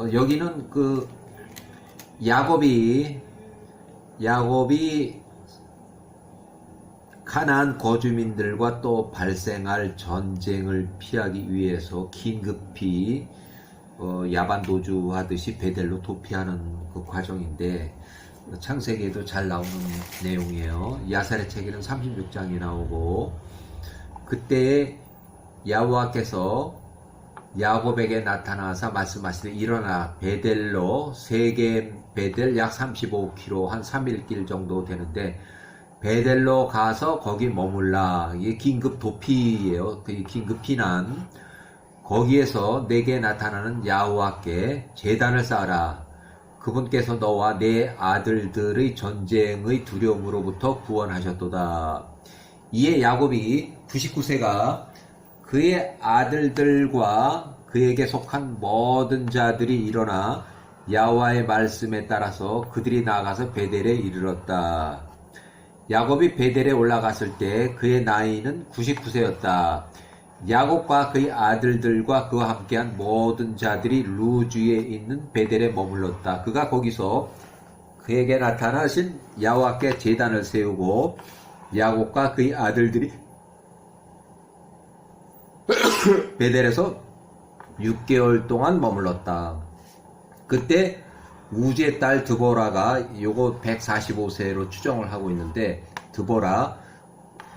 어, 여기는 그 야곱이 야곱이 가나안 거주민들과 또 발생할 전쟁을 피하기 위해서 긴급히 어, 야반 도주하듯이 베델로 도피하는 그 과정인데 창세기에도 잘 나오는 내용이에요. 야살의 책에는 36장이 나오고 그때 야호와께서 야곱에게 나타나서 말씀하시되 일어나 베델로 세겜 베델 약 35km 한 3일 길 정도 되는데 베델로 가서 거기 머물라 이게 긴급 도피예요. 그 긴급 피난 거기에서 내게 나타나는 야호와께 제단을 쌓아라. 그분께서 너와 내 아들들의 전쟁의 두려움으로부터 구원하셨도다. 이에 야곱이 99세가 그의 아들들과 그에게 속한 모든 자들이 일어나 야호와의 말씀에 따라서 그들이 나가서 베델에 이르렀다. 야곱이 베델에 올라갔을 때 그의 나이는 99세였다. 야곱과 그의 아들들과 그와 함께한 모든 자들이 루주에 있는 베델에 머물렀다. 그가 거기서 그에게 나타나신 야호와께 제단을 세우고 야곱과 그의 아들들이 베델에서 6개월 동안 머물렀다. 그때 우지의 딸 드보라가 요거 145세로 추정을 하고 있는데 드보라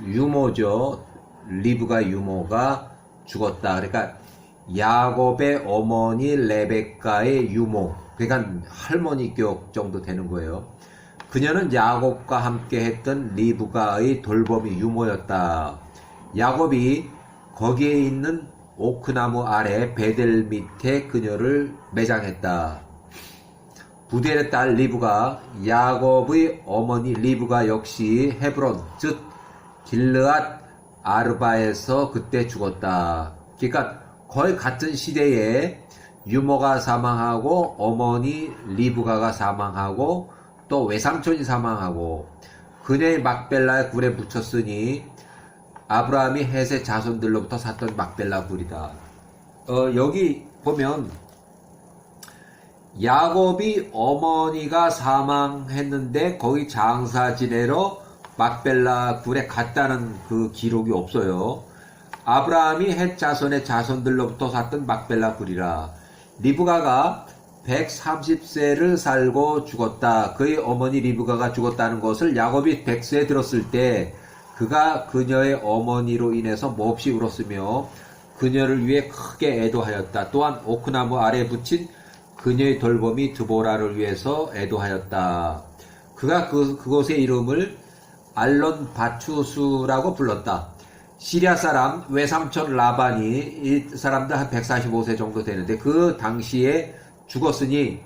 유모죠. 리브가 유모가 죽었다. 그러니까 야곱의 어머니 레베카의 유모. 그러니까 할머니격 정도 되는 거예요. 그녀는 야곱과 함께 했던 리브가의 돌봄이 유모였다. 야곱이 거기에 있는 오크나무 아래 베델 밑에 그녀를 매장했다. 부델의 딸 리브가 야곱의 어머니 리브가 역시 헤브론 즉 길르앗 아르바에서 그때 죽었다. 그러니까 거의 같은 시대에 유모가 사망하고 어머니 리브가가 사망하고 또 외삼촌이 사망하고 그녀의 막벨라의 굴에 묻혔으니 아브라함이 헷의 자손들로부터 샀던 막벨라 굴이다. 어, 여기 보면 야곱이 어머니가 사망했는데 거기 장사 지내러 막벨라 굴에 갔다는 그 기록이 없어요. 아브라함이 헷 자손의 자손들로부터 샀던 막벨라 굴이라. 리브가가 130세를 살고 죽었다. 그의 어머니 리브가가 죽었다는 것을 야곱이 100세에 들었을 때 그가 그녀의 어머니로 인해서 몹시 울었으며 그녀를 위해 크게 애도하였다. 또한 오크나무 아래 붙인 그녀의 돌봄이 드보라를 위해서 애도하였다. 그가 그, 그곳의 이름을 알론 바추수라고 불렀다. 시리아 사람 외삼촌 라반이 이 사람들 한 145세 정도 되는데 그 당시에 죽었으니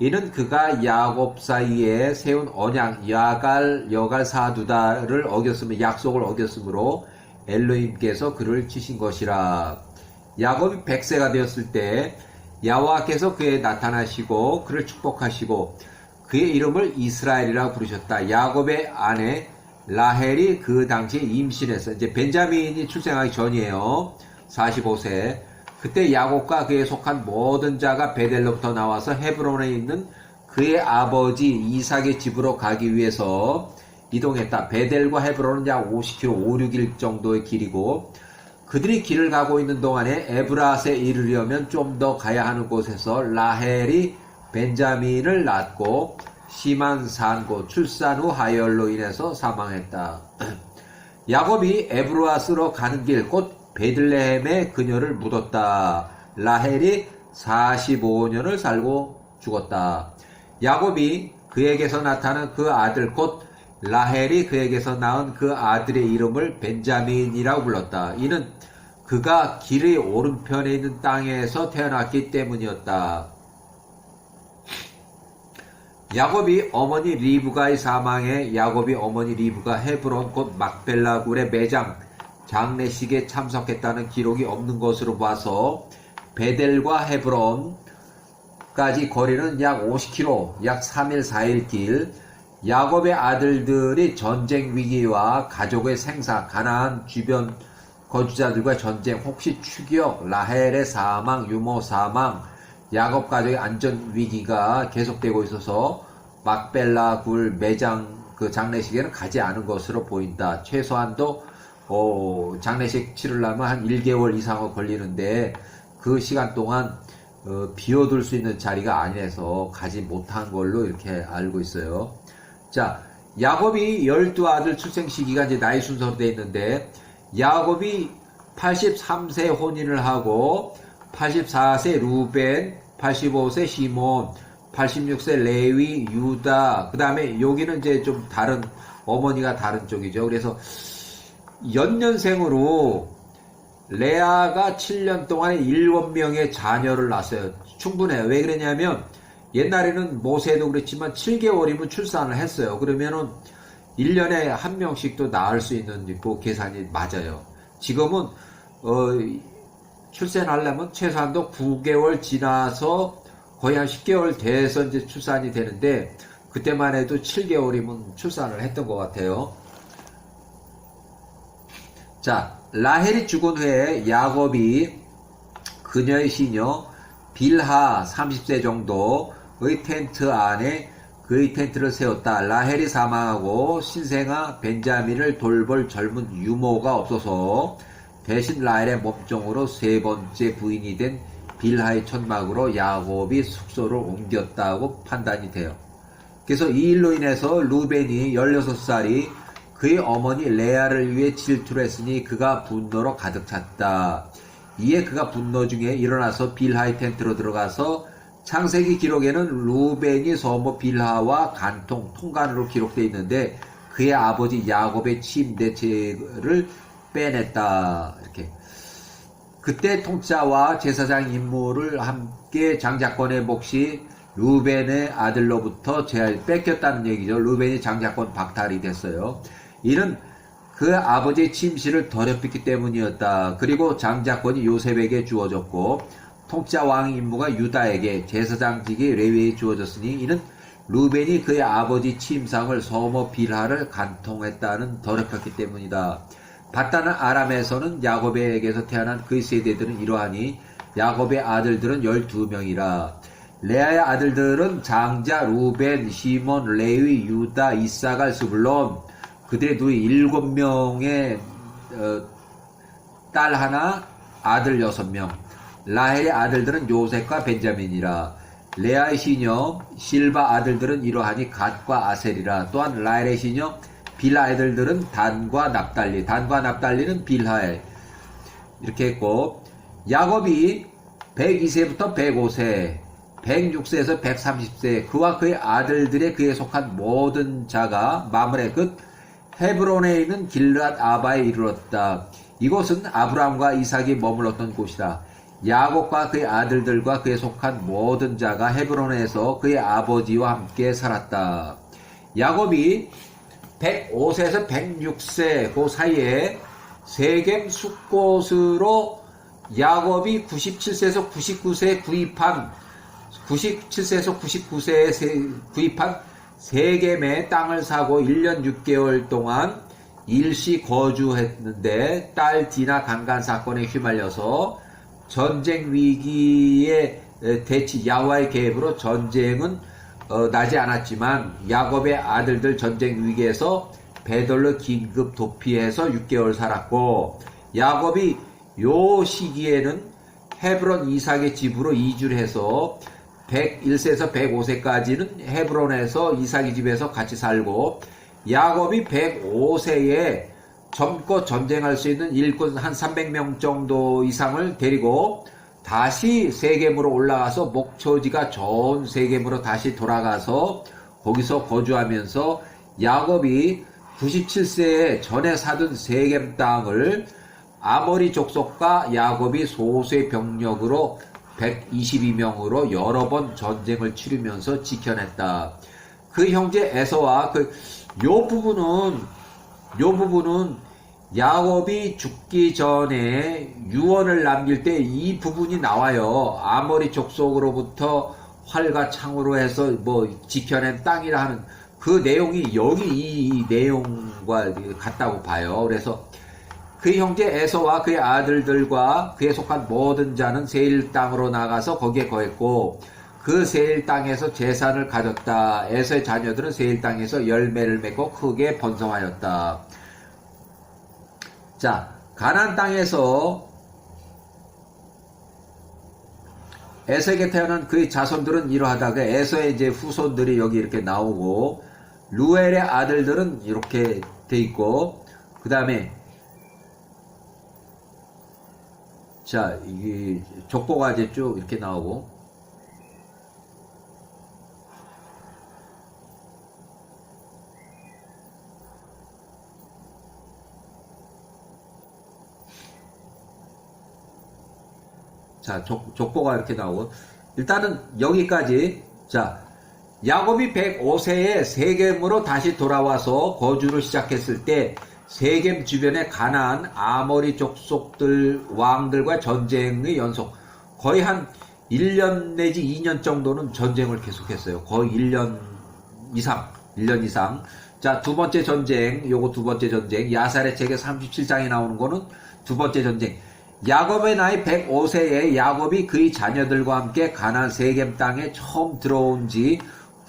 이는 그가 야곱 사이에 세운 언약 야갈 여갈 사두다를 어겼으며 약속을 어겼으므로 엘로임께서 그를 치신 것이라 야곱이 100세가 되었을 때 야와께서 그에 나타나시고 그를 축복하시고 그의 이름을 이스라엘이라 부르셨다. 야곱의 아내 라헬이 그 당시에 임신해서 이제 벤자민이 출생하기 전이에요. 45세. 그때 야곱과 그에 속한 모든 자가 베델로부터 나와서 헤브론에 있는 그의 아버지 이삭의 집으로 가기 위해서 이동했다. 베델과 헤브론은 약 50km, 5, 6일 정도의 길이고 그들이 길을 가고 있는 동안에 에브라스에 이르려면 좀 더 가야 하는 곳에서 라헬이 벤자민을 낳고 심한 산고 출산 후 하열로 인해서 사망했다. 야곱이 에브라스로 가는 길 곧 베들레헴에 그녀를 묻었다. 라헬이 45년을 살고 죽었다. 야곱이 그에게서 나타난 그 아들 곧 라헬이 그에게서 낳은 그 아들의 이름을 벤자민이라고 불렀다. 이는 그가 길의 오른편에 있는 땅에서 태어났기 때문이었다. 야곱이 어머니 리브가의 사망에 야곱이 어머니 리브가 헤브론 곧 막벨라 굴의 매장 장례식에 참석했다는 기록이 없는 것으로 봐서 베델과 헤브론까지 거리는 약 50km, 약 3일 4일 길. 야곱의 아들들이 전쟁 위기와 가족의 생사, 가나안 주변 거주자들과 전쟁, 혹시 추격, 라헬의 사망, 유모 사망, 야곱 가족의 안전 위기가 계속되고 있어서 막벨라 굴 매장 그 장례식에는 가지 않은 것으로 보인다. 최소한도 어, 장례식 치르려면 한 1개월 이상은 걸리는데 그 시간 동안 어, 비워둘 수 있는 자리가 아니라서 가지 못한 걸로 이렇게 알고 있어요. 자, 야곱이 열두 아들 출생 시기가 이제 나이 순서로 되어 있는데 야곱이 83세 혼인을 하고 84세 루벤, 85세 시몬, 86세 레위, 유다. 그 다음에 여기는 이제 좀 다른 어머니가 다른 쪽이죠. 그래서 연년생으로 레아가 7년 동안에 7명의 자녀를 낳았어요. 충분해요. 왜 그러냐면 옛날에는 모세도 그랬지만 7개월이면 출산을 했어요. 그러면은 1년에 한 명씩도 낳을 수 있는 그 계산이 맞아요. 지금은 어, 출산하려면 최소한도 9개월 지나서 거의 한 10개월 돼서 이제 출산이 되는데 그때만 해도 7개월이면 출산을 했던 것 같아요. 자, 라헬이 죽은 후에 야곱이 그녀의 시녀 빌하 30세 정도의 텐트 안에 그의 텐트를 세웠다. 라헬이 사망하고 신생아 벤자민을 돌볼 젊은 유모가 없어서 대신 라헬의 몸종으로 세 번째 부인이 된 빌하의 천막으로 야곱이 숙소를 옮겼다고 판단이 돼요. 그래서 이 일로 인해서 루벤이 16살이 그의 어머니 레아를 위해 질투를 했으니 그가 분노로 가득 찼다. 이에 그가 분노 중에 일어나서 빌하의 텐트로 들어가서 창세기 기록에는 루벤이 서모 빌하와 간통, 통간으로 기록되어 있는데 그의 아버지 야곱의 침대체를 빼냈다. 이렇게. 그때 통짜와 제사장 임무를 함께 장자권의 몫이 루벤의 아들로부터 제할 뺏겼다는 얘기죠. 루벤이 장자권 박탈이 됐어요. 이는 그 아버지의 침실을 더럽혔기 때문이었다. 그리고 장자권이 요셉에게 주어졌고 통짜 왕 임무가 유다에게 제사장직이 레위에 주어졌으니 이는 루벤이 그의 아버지 침상을 서머 빌하를 간통했다는 더럽혔기 때문이다. 바다는 아람에서는 야곱에게서 태어난 그의 세대들은 이러하니 야곱의 아들들은 12명이라. 레아의 아들들은 장자, 루벤, 시몬, 레위, 유다, 이사갈, 스불론 그들의 누이 일곱 명의 어, 딸 하나, 아들 여섯 명. 라헬의 아들들은 요셉과 벤자민이라. 레아의 시녀 실바 아들들은 이러하니 갓과 아셀이라. 또한 라헬의 시녀 빌하 아들들은 단과 납달리. 단과 납달리는 빌하에 이렇게 했고 야곱이 102세부터 105세, 106세에서 130세 그와 그의 아들들의 그에 속한 모든 자가 마물의 끝 헤브론에 있는 길르앗 아바에 이르렀다. 이곳은 아브라함과 이삭이 머물렀던 곳이다. 야곱과 그의 아들들과 그에 속한 모든 자가 헤브론에서 그의 아버지와 함께 살았다. 야곱이 105세에서 106세 그 사이에 세겜 숫곳으로 야곱이 97세에서 99세에 구입한 97세에서 99세에 구입한 세겜의 땅을 사고 1년 6개월 동안 일시 거주했는데 딸 디나 강간 사건에 휘말려서 전쟁 위기에 대치 야와의 계획으로 전쟁은 어, 나지 않았지만 야곱의 아들들 전쟁 위기에서 베들로 긴급 도피해서 6개월 살았고 야곱이 요 시기에는 헤브론 이삭의 집으로 이주를 해서 101세에서 105세까지는 헤브론에서 이삭의 집에서 같이 살고 야곱이 105세에 젊고 전쟁할 수 있는 일꾼 한 300명 정도 이상을 데리고 다시 세겜으로 올라가서 목초지가 좋은 세겜으로 다시 돌아가서 거기서 거주하면서 야곱이 97세에 전에 사둔 세겜 땅을 아모리 족속과 야곱이 소수의 병력으로 122명으로 여러 번 전쟁을 치르면서 지켜냈다. 그 형제 에서와 그 요 부분은 요 부분은 야곱이 죽기 전에 유언을 남길 때 이 부분이 나와요. 아모리 족속으로부터 활과 창으로 해서 뭐 지켜낸 땅이라 하는 그 내용이 여기 이, 이 내용과 같다고 봐요. 그래서 그 형제 에서와 그의 아들들과 그에 속한 모든 자는 세일 땅으로 나가서 거기에 거했고 그 세일 땅에서 재산을 가졌다. 에서의 자녀들은 세일 땅에서 열매를 맺고 크게 번성하였다. 자, 가나안 땅에서 에서에게 태어난 그의 자손들은 이러하다. 그 에서의 이제 후손들이 여기 이렇게 나오고 루엘의 아들들은 이렇게 돼 있고 그 다음에 자, 이 족보가 이제 쭉 이렇게 나오고. 자, 족, 족보가 이렇게 나오고. 일단은 여기까지. 자, 야곱이 105세에 세겜으로 다시 돌아와서 거주를 시작했을 때 세겜 주변에 가나안 아모리 족속들 왕들과 전쟁의 연속 거의 한 1년 내지 2년 정도는 전쟁을 계속했어요. 거의 1년 이상, 1년 이상. 자, 두 번째 전쟁, 요거 두 번째 전쟁, 야살의 책에 37장에 나오는 거는 두 번째 전쟁. 야곱의 나이 105세에 야곱이 그의 자녀들과 함께 가나안 세겜 땅에 처음 들어온 지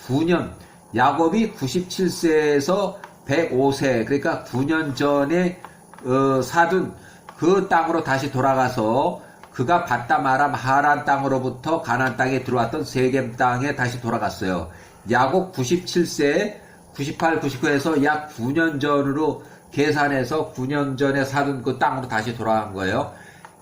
9년, 야곱이 97세에서 105세, 그러니까 9년 전에 어, 사둔 그 땅으로 다시 돌아가서 그가 바다마람 하란 땅으로부터 가나안 땅에 들어왔던 세겜 땅에 다시 돌아갔어요. 야곱 97세, 98, 99에서 약 9년 전으로 계산해서 9년 전에 사둔 그 땅으로 다시 돌아간 거예요.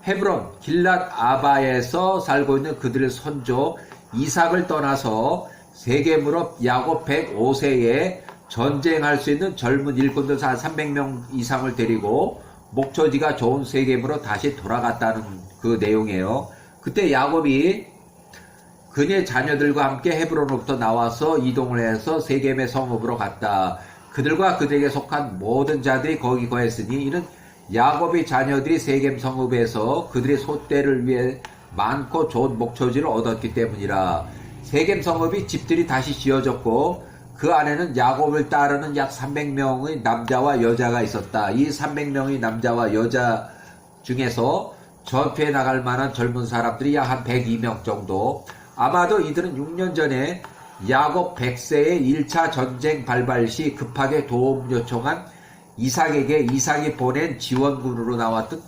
헤브론, 길랏 아바에서 살고 있는 그들의 선조 이삭을 떠나서 세겜으로 야곱 105세에 전쟁할 수 있는 젊은 일꾼들 한 300명 이상을 데리고 목초지가 좋은 세겜으로 다시 돌아갔다는 그 내용이에요. 그때 야곱이 그의 자녀들과 함께 헤브론으로부터 나와서 이동을 해서 세겜의 성읍으로 갔다. 그들과 그들에게 속한 모든 자들이 거기 거했으니 이는 야곱의 자녀들이 세겜 성읍에서 그들의 소떼를 위해 많고 좋은 목초지를 얻었기 때문이라. 세겜 성읍이 집들이 다시 지어졌고 그 안에는 야곱을 따르는 약 300명의 남자와 여자가 있었다. 이 300명의 남자와 여자 중에서 전투에 나갈 만한 젊은 사람들이 약 한 102명 정도. 아마도 이들은 6년 전에 야곱 100세의 1차 전쟁 발발 시 급하게 도움 요청한 이삭에게 이삭이 보낸 지원군으로 나왔던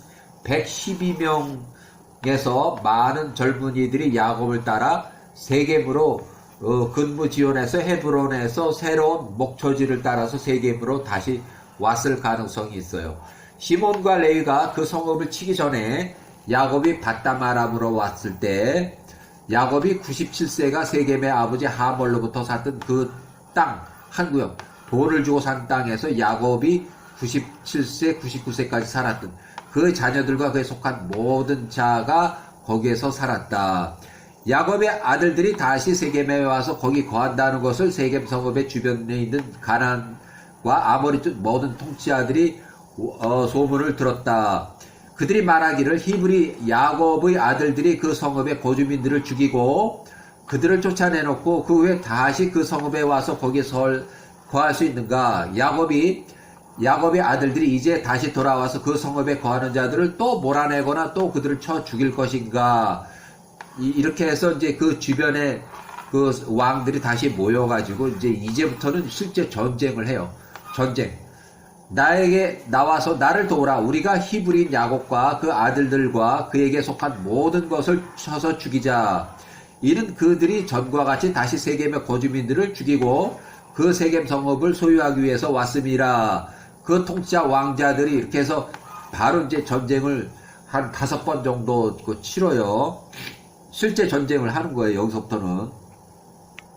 112명에서 많은 젊은이들이 야곱을 따라 세겜으로 어, 근무 지원해서 헤브론에서 새로운 목초지를 따라서 세겜으로 다시 왔을 가능성이 있어요. 시몬과 레위가 그 성읍을 치기 전에 야곱이 바다마람으로 왔을 때 야곱이 97세가 세겜의 아버지 하몰로부터 샀던 그 땅 한 구역 돈을 주고 산 땅에서 야곱이 97세, 99세까지 살았던 그 자녀들과 그에 속한 모든 자가 거기에서 살았다. 야곱의 아들들이 다시 세겜에 와서 거기 거한다는 것을 세겜 성읍의 주변에 있는 가난과 아모리 쪽 모든 통치자들이 어, 소문을 들었다. 그들이 말하기를 히브리 야곱의 아들들이 그 성읍의 거주민들을 죽이고 그들을 쫓아내놓고 그 후에 다시 그 성읍에 와서 거기에 설 거할 수 있는가? 야곱이 야곱의 아들들이 이제 다시 돌아와서 그 성읍에 거하는 자들을 또 몰아내거나 또 그들을 쳐 죽일 것인가? 이, 렇게 해서 이제 그 주변에 그 왕들이 다시 모여가지고 이제 이제부터는 실제 전쟁을 해요. 전쟁. 나에게 나와서 나를 도우라. 우리가 히브리인 야곱과 그 아들들과 그에게 속한 모든 것을 쳐서 죽이자. 이는 그들이 전과 같이 다시 세겜의 거주민들을 죽이고 그 세겜 성읍을 소유하기 위해서 왔음이라. 그 통치자 왕자들이 이렇게 해서 바로 이제 전쟁을 한 다섯 번 정도 그 치러요. 실제 전쟁을 하는 거예요. 여기서부터는.